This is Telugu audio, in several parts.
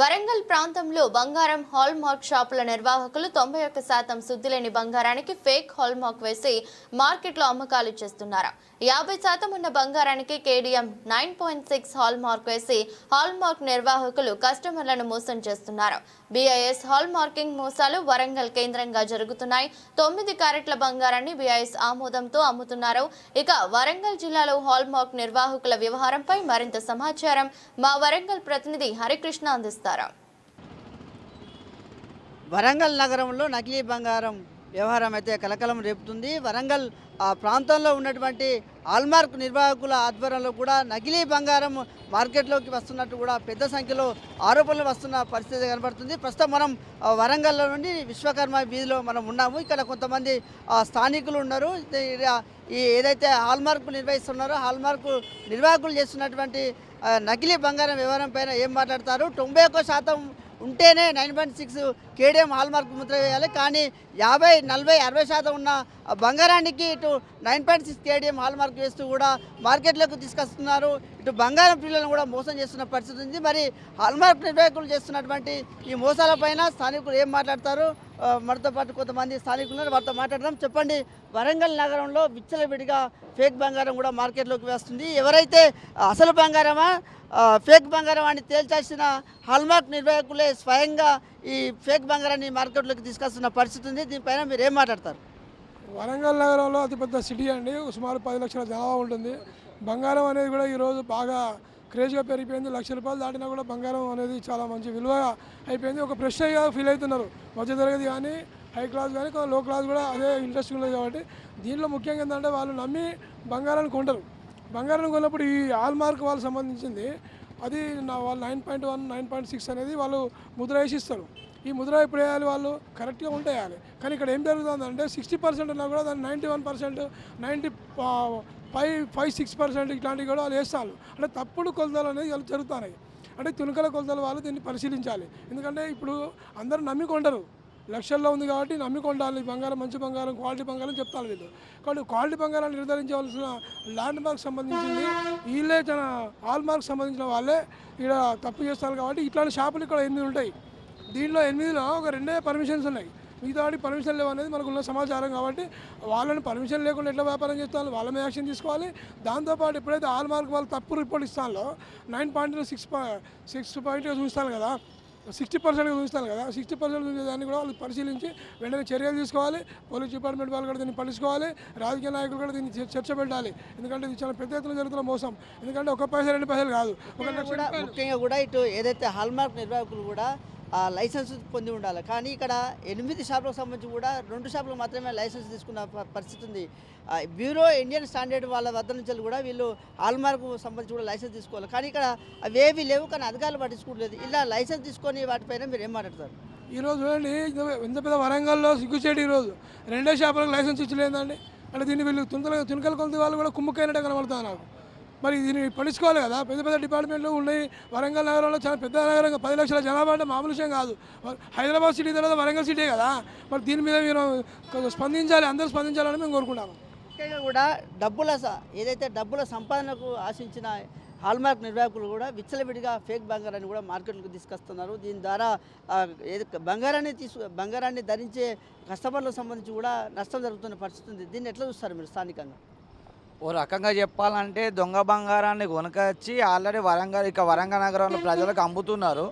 వరంగల్ ప్రాంతంలో బంగారం హాల్ మార్క్ షాపుల నిర్వాహకులు తొంభై ఒక్క శాతం శుద్ధి లేని బంగారానికి ఫేక్ హాల్ మార్క్ వేసి మార్కెట్లో అమ్మకాలు చేస్తున్నారు? యాభై శాతం ఉన్న బంగారానికి KDM nine point six hallmark వేసి హాల్ మార్క్ నిర్వాహకులు కస్టమర్లను మోసం చేస్తున్నారు. బీఐఎస్ హాల్ మార్కింగ్ మోసాలు వరంగల్ కేంద్రంగా జరుగుతున్నాయి. తొమ్మిది క్యారెట్ల బంగారాన్ని బీఐఎస్ ఆమోదంతో అమ్ముతున్నారు. ఇక వరంగల్ జిల్లాలో హాల్ మార్క్ నిర్వాహకుల వ్యవహారంపై మరింత సమాచారం మా వరంగల్ ప్రతినిధి హరికృష్ణ అందిస్తారు. వరంగల్ నగరంలో నకిలీ బంగారం వ్యవహారం అయితే కలకలం రేపుతుంది. వరంగల్ ఆ ప్రాంతంలో ఉన్నటువంటి ఆల్మార్క్ నిర్వాహకుల ఆధ్వర్యంలో కూడా నకిలీ బంగారం మార్కెట్లోకి వస్తున్నట్టు కూడా పెద్ద సంఖ్యలో ఆరోపణలు వస్తున్న పరిస్థితి కనబడుతుంది. ప్రస్తుతం మనం వరంగల్లో నుండి విశ్వకర్మ వీధిలో మనం ఉన్నాము. ఇక్కడ కొంతమంది స్థానికులు ఉన్నారు. ఈ ఏదైతే హాల్మార్క్ నిర్వహిస్తున్నారో హాల్మార్క్ నిర్వాహకులు చేస్తున్నటువంటి నకిలీ బంగారం వ్యవహారం పైన ఏం మాట్లాడతారు? తొంభై ఒక్క శాతం ఉంటేనే nine point six KDM hallmark Mudra వేయాలి. కానీ యాభై నలభై అరవై శాతం ఉన్న బంగారానికి ఇటు nine point six KDM hallmark వేస్తూ కూడా మార్కెట్లోకి తీసుకొస్తున్నారు. ఇటు బంగారం పిల్లలను కూడా మోసం చేస్తున్న పరిస్థితి ఉంది. మరి హాల్మార్క్ నిర్వాహకులు చేస్తున్నటువంటి ఈ మోసాలపైన స్థానికులు ఏం మాట్లాడతారు? మనతో పాటు కొంతమంది స్థానికులు వారితో మాట్లాడదాం. చెప్పండి. వరంగల్ నగరంలో విచ్చలవిడిగా ఫేక్ బంగారం కూడా మార్కెట్లోకి వేస్తుంది. ఎవరైతే అసలు బంగారమా ఫేక్ బంగారం అని తేల్చాల్సిన హాల్మార్క్ నిర్వాహకులే స్వయంగా ఈ ఫేక్ బంగారాన్ని మార్కెట్లోకి తీసుకొస్తున్న పరిస్థితి ఉంది. దీనిపైన మీరు ఏం మాట్లాడతారు? వరంగల్ నగరంలో అతిపెద్ద సిటీ అండి. సుమారు పది లక్షల జనాభా ఉంటుంది. బంగారం అనేది కూడా ఈరోజు బాగా క్రేజ్గా పెరిగిపోయింది. లక్ష రూపాయలు దాటినా కూడా బంగారం అనేది చాలా మంచి విలువ అయిపోయింది. ఒక ప్రెస్టేజ్గా ఫీల్ అవుతున్నారు. మధ్యతరగతి కానీ హై క్లాస్ కానీ కొంత లో క్లాస్ కూడా అదే ఇంట్రెస్ట్ ఉన్నది కాబట్టి దీనిలో ముఖ్యంగా ఏంటంటే వాళ్ళు నమ్మి బంగారాన్ని కొంటారు. బంగారం కొన్నప్పుడు ఈ ఆల్ మార్క్ వాళ్ళకి సంబంధించింది. అది నా వాళ్ళు nine point one nine point six అనేది వాళ్ళు ముద్ర వేసి ఇస్తారు. ఈ ముద్ర వాళ్ళు కరెక్ట్గా ఉంటాయాలి. కానీ ఇక్కడ ఏం జరుగుతుందంటే సిక్స్టీ పర్సెంట్ ఉన్నా కూడా దాన్ని ninety one percent ninety five five six percent ఇట్లాంటివి కూడా వాళ్ళు వేస్తారు. అంటే తప్పుడు కొలతలు అనేది వాళ్ళు జరుగుతున్నాయి అంటే తునుకల కొలతలు వాళ్ళు దీన్ని పరిశీలించాలి. ఎందుకంటే ఇప్పుడు అందరూ నమ్మికొంటారు లక్షల్లో ఉంది కాబట్టి నమ్మికొండాలి బంగారం మంచి బంగారం క్వాలిటీ బంగారం చెప్తారు వీళ్ళు. కాబట్టి క్వాలిటీ బంగారాన్ని నిర్ధారించవలసిన ల్యాండ్ మార్క్ సంబంధించింది వీళ్ళే తన హాల్ మార్క్ సంబంధించిన వాళ్ళే ఇక్కడ తప్పు చేస్తారు కాబట్టి ఇట్లాంటి షాపులు ఇక్కడ ఎన్ని ఉంటాయి. దీనిలో ఎనిమిదిలో ఒక రెండే పర్మిషన్స్ ఉన్నాయి. మిగతా వాటికి పర్మిషన్ లేవు అనేది మనకు ఉన్న సమాచారం కాబట్టి వాళ్ళని పర్మిషన్ లేకుండా ఎట్లా వ్యాపారం చేస్తారో? వాళ్ళ మీద యాక్షన్ తీసుకోవాలి. దాంతోపాటు ఎప్పుడైతే ఆల్ మార్క్ వాళ్ళు తప్పు report ఇస్తానో nine point six six point చూస్తాను కదా. సిక్స్టీ పర్సెంట్ చూస్తాను కదా. సిక్స్టీ పర్సెంట్ దాన్ని కూడా వాళ్ళు పరిశీలించి వెంటనే చర్యలు తీసుకోవాలి. పోలీస్ డిపార్ట్మెంట్ వాళ్ళు కూడా దీన్ని పట్టించుకోవాలి. రాజకీయ నాయకులు కూడా దీన్ని చర్- చర్చ పెట్టాలి. ఎందుకంటే ఇది చాలా పెద్ద ఎత్తున జరుగుతున్న మోసం. ఎందుకంటే ఒక పైసలు రెండు పైసలు కాదు. ముఖ్యంగా కూడా ఇటు ఏదైతే హాల్మార్క్ నిర్వాహకులు కూడా లైసెన్స్ పొంది ఉండాలి. కానీ ఇక్కడ ఎనిమిది షాపులకు సంబంధించి కూడా రెండు షాపులకు మాత్రమే లైసెన్స్ తీసుకున్న పరిస్థితి ఉంది. బ్యూరో ఇండియన్ స్టాండర్డ్ వాళ్ళ వద్ద నుంచి కూడా వీళ్ళు హాల్మార్క్ సంబంధించి కూడా లైసెన్స్ తీసుకోవాలి. కానీ ఇక్కడ అవేవి లేవు కానీ అధికారులు పట్టించుకోవట్లేదు. ఇలా లైసెన్స్ తీసుకొని వాటిపైన మీరు ఏం మాట్లాడతారు? ఈరోజు చూడండి ఇంత- పెద్ద వరంగల్లో సిగ్గుచేటి ఈరోజు రెండో షాపులకు లైసెన్స్ ఇచ్చలేదండి. అంటే దీన్ని వీళ్ళు తుంతలు తునకలు కొంత వాళ్ళు కూడా కుమ్ముకైనట్టు కనబడుతుంది నాకు. మరి దీన్ని పట్టించుకోవాలి కదా? పెద్ద పెద్ద డిపార్ట్మెంట్లు ఉన్నాయి. వరంగల్ నగరంలో చాలా పెద్ద నగరంగా పది లక్షల జనాభా అంటే మామూలు విషయం కాదు. హైదరాబాద్ సిటీ తర్వాత వరంగల్ సిటీ కదా? మరి దీని మీద మీరు స్పందించాలి అందరూ స్పందించాలని మేము కోరుకుంటాము. ముఖ్యంగా కూడా డబ్బుల స- ఏదైతే డబ్బుల సంపాదనకు ఆశించిన హాల్మార్క్ నిర్వాహకులు కూడా విచ్చలవిడిగా ఫేక్ బంగారాన్ని కూడా మార్కెట్లోకి తీసుకొస్తున్నారు. దీని ద్వారా ఏది బంగారాన్ని తీసు బంగారాన్ని ధరించే కస్టమర్లకు సంబంధించి కూడా నష్టం జరుగుతున్న పరిస్థితి ఉంది. దీన్ని ఎట్లా చూస్తారు మీరు స్థానికంగా? ఓ రకంగా చెప్పాలంటే దొంగ బంగారాన్ని కొనకొచ్చి ఆల్రెడీ వరంగల్ ఇక వరంగల్ నగరంలో ప్రజలకు అమ్ముతున్నారు.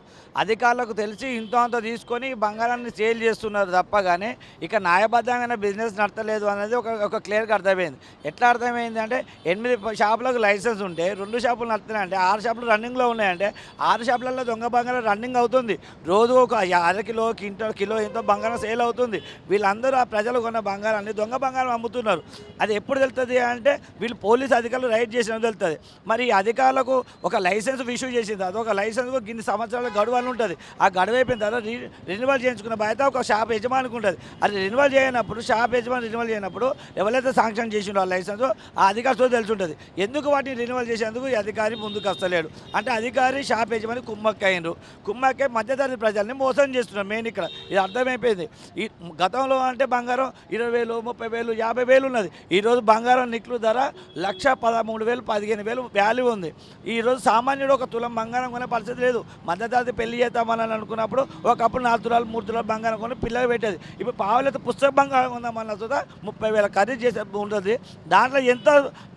అధికారులకు తెలిసి ఇంత అంత తీసుకొని బంగారాన్ని సేల్ చేస్తున్నారు తప్ప కానీ ఇక న్యాయబద్ధంగానే బిజినెస్ నడతలేదు అనేది ఒక ఒక క్లియర్గా అర్థమైంది. ఎట్లా అర్థమైంది అంటే ఎనిమిది షాపులకు లైసెన్స్ ఉంటే రెండు షాపులు నడుతున్నాయంటే ఆరు షాపులు రన్నింగ్లో ఉన్నాయంటే ఆరు షాపులలో దొంగ బంగారం రన్నింగ్ అవుతుంది. రోజు ఒక అర కిలో కింటో కిలో ఎంతో బంగారం సేల్ అవుతుంది. వీళ్ళందరూ ఆ ప్రజలు కొన్న బంగారాన్ని దొంగ బంగారం అమ్ముతున్నారు. అది ఎప్పుడు తెలుస్తుంది అంటే వీళ్ళు పోలీస్ అధికారులు రైడ్ చేసిన తెలుస్తుంది మరి ఈ అధికారులకు ఒక లైసెన్స్ ఇష్యూ చేసింది. అది ఒక లైసెన్స్ గిన్ని సంవత్సరాల గడువు అని ఉంటుంది. ఆ గడువు అయిపోయిన తర్వాత రి- రెన్యువల్ చేయించుకున్న బాధ్యత ఒక షాప్ యజమానికి ఉంటుంది. అది రెన్యువల్ చేయనప్పుడు షాప్ యజమాని రెన్యువల్ చేయనప్పుడు ఎవరైతే శాంక్షన్ చేసిండో ఆ లైసెన్స్ ఆ అధికారితో తెలిసి ఉంటుంది ఎందుకు వాటిని రెన్యువల్ చేసేందుకు ఈ అధికారి ముందుకు వస్తలేడు? అంటే అధికారి షాప్ యజమాని కుమ్మక్కయ్యారు కుమ్మక్కే మధ్యతరగతి ప్రజల్ని మోసం చేస్తున్నారు మెయిన్ ఇక్కడ. ఇది అర్థమైపోయింది. ఈ గతంలో అంటే బంగారం ఇరవై వేలు ముప్పై వేలు యాభై వేలు ఉన్నది. ఈరోజు బంగారం నిక్లు ధర లక్ష పదమూడు వేలు పదిహేను వేలు వాల్యూ ఉంది. ఈరోజు సామాన్యుడు ఒక తులం బంగారం కొనే పరిస్థితి లేదు. మధ్యతరగతి పెళ్ళి చేద్దామని అనుకున్నప్పుడు ఒకప్పుడు నాలుగు తులాలు మూడు తులాలు బంగారం కొని పిల్లలు పెట్టేది. ఇప్పుడు పావులైతే పుస్తక బంగారం ఉందామన్న చూద్దా ముప్పై వేల ఖరీదు చేసే ఉంటుంది. దాంట్లో ఎంత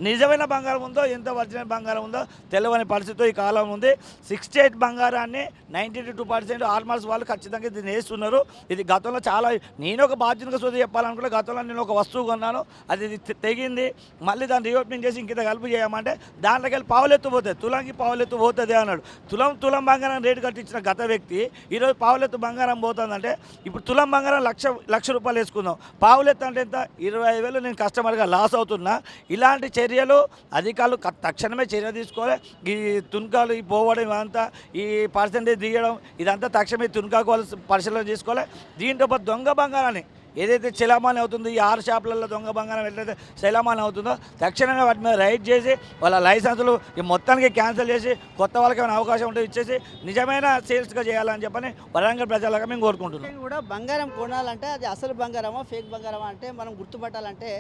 నిజమైన బంగారం ఉందో ఎంత ఒరిజినల్ బంగారం ఉందో తెలియని పరిస్థితి ఈ కాలం ఉంది. సిక్స్టీ ఎయిట్ బంగారాన్ని నైంటీ టూ పర్సెంట్ ఆల్మార్స్ వాళ్ళు ఖచ్చితంగా దీన్ని వేస్తున్నారు. ఇది గతంలో చాలా నేను ఒక బాధ్యతగా చూసి చెప్పాలనుకుంటే గతంలో నేను ఒక వస్తువు కొన్నాను. అది ఇది తెగింది. మళ్ళీ దాన్ని రీఓపెనింగ్ చేసి ఇంకిత కలుపు చేయమంటే దాంట్లోకి వెళ్ళి పావులెత్తు పోతుంది తులంకి పావులెత్తు పోతుంది అన్నాడు. తులం తులం బంగారం రేటు కట్టించిన గత వ్యక్తి ఈరోజు పావులెత్తు బంగారం పోతుందంటే ఇప్పుడు తులం బంగారం లక్ష లక్ష రూపాయలు వేసుకుందాం. పావులెత్తు అంటే ఎంత? ఇరవై ఐదు వేలు నేను కస్టమర్గా లాస్ అవుతున్నా. ఇలాంటి చర్యలు అధికారులు తక్షణమే చర్య తీసుకోవాలి. ఈ తునకాలు ఈ పోవడం ఇదంతా ఈ పర్సంటేజ్ తీయడం ఇదంతా తక్షణమే తునకాకు వాళ్ళు పరిశీలన చేసుకోవాలి. దీంతో పాటు దొంగ బంగారాన్ని ఏదైతే చలామణి అవుతుందో ఈ ఆరు షాపులలో దొంగ బంగారం ఎట్లయితే చలామణి అవుతుందో తక్షణంగా వాటి మీద రైడ్ చేసి వాళ్ళ లైసెన్సులు ఈ మొత్తానికి క్యాన్సిల్ చేసి కొత్త వాళ్ళకి ఏమైనా అవకాశం ఉంటే ఇచ్చేసి నిజమైన సేల్స్గా చేయాలని చెప్పని వరంగల్ ప్రజలకు మేము కోరుకుంటున్నాం. కూడా బంగారం కొనాలంటే అది అసలు బంగారమా ఫేక్ బంగారమా అంటే మనం గుర్తుపట్టాలంటే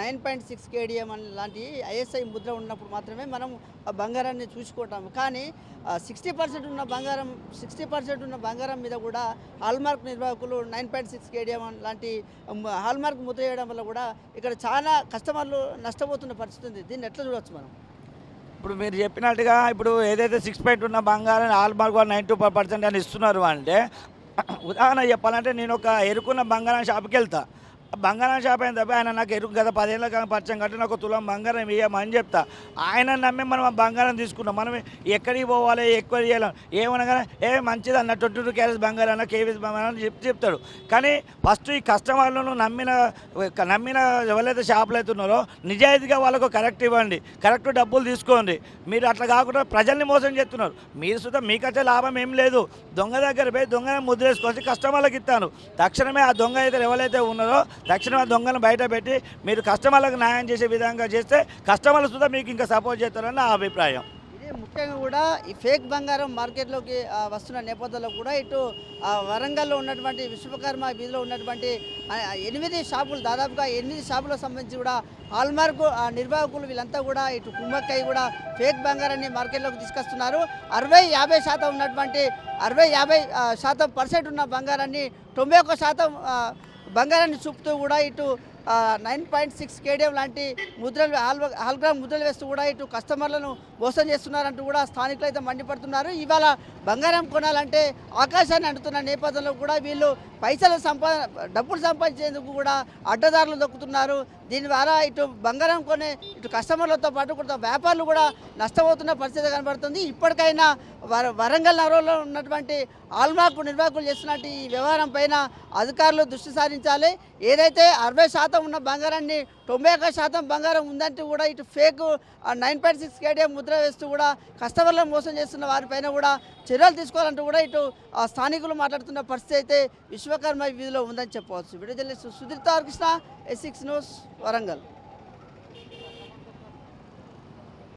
nine point six K D M అని లాంటి ఐఎస్ఐ ముద్ర ఉన్నప్పుడు మాత్రమే మనం ఆ బంగారాన్ని చూసుకుంటాము. కానీ సిక్స్టీ పర్సెంట్ ఉన్న బంగారం సిక్స్టీ పర్సెంట్ ఉన్న బంగారం మీద కూడా హాల్మార్క్ నిర్వాహకులు nine point six K D M లాంటి హాల్ హాల్మార్క్ ముద్ర వేయడం వల్ల కూడా ఇక్కడ చాలా కస్టమర్లు నష్టపోతున్న పరిస్థితి ఉంది. దీన్ని ఎట్లా చూడవచ్చు మనం? ఇప్పుడు మీరు చెప్పినట్టుగా ఇప్పుడు ఏదైతే సిక్స్ పాయింట్ ఉన్న బంగారం hallmark one nine two percent అని ఇస్తున్నారు అంటే ఉదాహరణ చెప్పాలంటే నేను ఒక ఎరుకున్న బంగారం షాప్కి వెళ్తా. బంగారం షాప్ అయిన తప్ప ఆయన నాకు ఎరుకు గత పదేళ్ళ కాలం పరిచయం కట్టిన ఒక తులం బంగారం ఇవ్వమని చెప్తా. ఆయన నమ్మి మనం ఆ బంగారం తీసుకున్నాం. మనం ఎక్కడికి పోవాలి ఎక్కువ చేయాలి ఏమనగానే ఏ మంచిది అన్న ట్వంటీ టూ క్యారెట్స్ బంగారం అన్న కేవీస్ బంగారం అని చెప్తే చెప్తాడు. కానీ ఫస్ట్ ఈ కస్టమర్లను నమ్మిన నమ్మిన ఎవరైతే షాపులు అయితే ఉన్నారో నిజాయితీగా వాళ్ళకు కరెక్ట్ ఇవ్వండి. కరెక్ట్ డబ్బులు తీసుకోండి. మీరు అట్లా కాకుండా ప్రజల్ని మోసం చేస్తున్నారు. మీరు సుతం మీకైతే లాభం ఏం లేదు. దొంగ దగ్గర పోయి దొంగని ముద్రేసుకొని కస్టమర్లకు ఇస్తాను. తక్షణమే ఆ దొంగ అయితే ఎవరైతే ఉన్నారో తక్షణమే దొంగలను దొంగను బయట పెట్టి మీరు కస్టమర్లకు న్యాయం చేసే విధంగా చేస్తే కస్టమర్లు సుద్ధా మీకు ఇంకా సపోర్ట్ చేస్తారని నా అభిప్రాయం. ఇది ముఖ్యంగా కూడా ఈ ఫేక్ బంగారం మార్కెట్లోకి వస్తున్న నేపథ్యంలో కూడా ఇటు వరంగల్లో ఉన్నటువంటి విశ్వకర్మ వీధిలో ఉన్నటువంటి ఎనిమిది షాపులు దాదాపుగా ఎనిమిది షాపులకు సంబంధించి కూడా హాల్మార్క్ నిర్వాహకులు వీళ్ళంతా కూడా ఇటు కుమ్మక్కై కూడా ఫేక్ బంగారాన్ని మార్కెట్లోకి తీసుకొస్తున్నారు. అరవై యాభై శాతం ఉన్నటువంటి అరవై యాభై శాతం పర్సెంట్ ఉన్న బంగారాన్ని తొంభై ఒక్క శాతం బంగారాన్ని చూపుతూ కూడా ఇటు నైన్ పాయింట్ సిక్స్ కేడిఎం లాంటి ముద్రలు హాల్ హాల్గ్రామ్ ముద్రలు వేస్తూ కూడా ఇటు కస్టమర్లను మోసం చేస్తున్నారంటూ కూడా స్థానికులు అయితే మండిపడుతున్నారు. ఇవాళ బంగారం కొనాలంటే ఆకాశాన్ని అంటుతున్న నేపథ్యంలో కూడా వీళ్ళు పైసలు సంపా డబ్బులు సంపాదించేందుకు కూడా అడ్డదారులు దొక్కుతున్నారు. దీని ద్వారా ఇటు బంగారం కొనే ఇటు కస్టమర్లతో పాటు కూడా వ్యాపారులు కూడా నష్టపోతున్న పరిస్థితి కనబడుతుంది. ఇప్పటికైనా వర వరంగల్ నగరంలో ఉన్నటువంటి ఆల్మాకు నిర్వాహకులు చేస్తున్నట్టు ఈ వ్యవహారం పైన అధికారులు దృష్టి సారించాలి. ఏదైతే అరవై శాతం ఉన్న బంగారాన్ని తొంభై ఒక్క శాతం బంగారం ఉందంటూ కూడా ఇటు fake nine point six KDM Mudra వేస్తూ కూడా కస్టమర్లను మోసం చేస్తున్న వారిపైన కూడా చర్యలు తీసుకోవాలంటూ కూడా ఇటు ఆ స్థానికులు మాట్లాడుతున్న పరిస్థితి అయితే విశ్వకర్మ వీధిలో ఉందని చెప్పవచ్చు. విడుదల Sudhir Tarakrishna S six news Warangal.